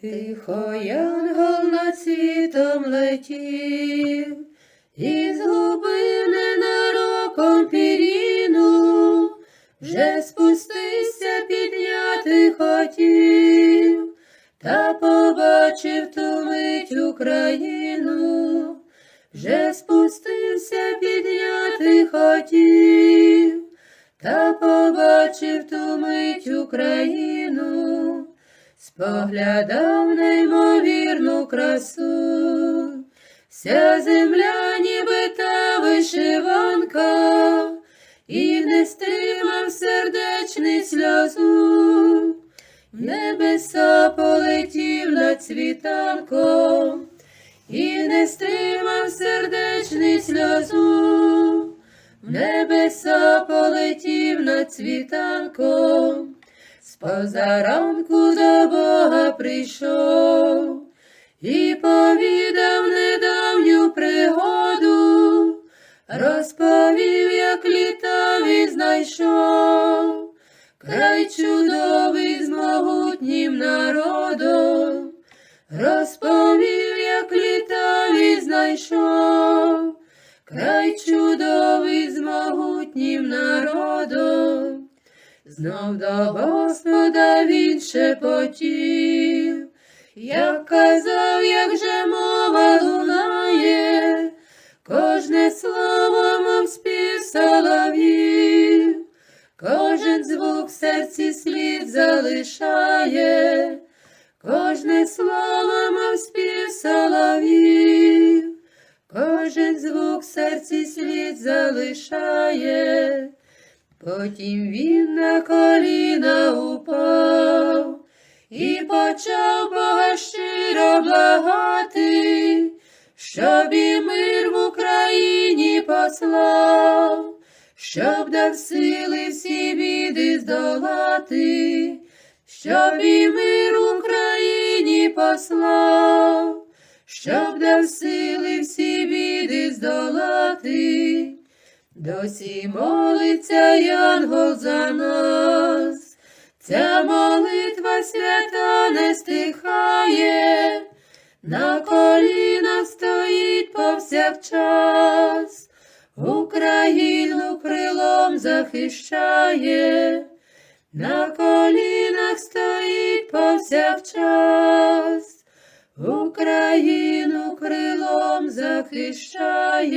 Тихо янгол над світом летів, і згубив ненароком піріну, вже спустився підняти хотів, та побачив ту мить Україну, вже спустився підняти хотів, та побачив ту мить Україну споглядав неймовірну красу, вся земля, ніби та вишиванка, і не стримав сердечний сльозу, В небеса полетів над світанком, і не стримав сердечний сльозу, В небеса полетів над світанком. Позаранку до Бога прийшов і повідав недавню пригоду, розповів, як літа він знайшов, край чудовий з могутнім народом, розповів, як літа він знайшов, край чудовий з могутнім народом. Знов до Господа він шепотів, як казав, як же мова лунає, кожне слово, мов спів кожен звук в серці слід залишає, кожне слово, мов спів кожен звук в серці слід залишає. Потім він на коліна упав і почав Бога щиро благати, щоб і мир в Україні послав, щоб дав сили всі біди здолати, щоб і мир в Україні послав, щоб дав сили всі біди здолати. Досі молиться Янгол за нас, ця молитва свята не стихає, на колінах стоїть повсякчас, Україну крилом захищає, на колінах стоїть повсякчас, Україну крилом захищає.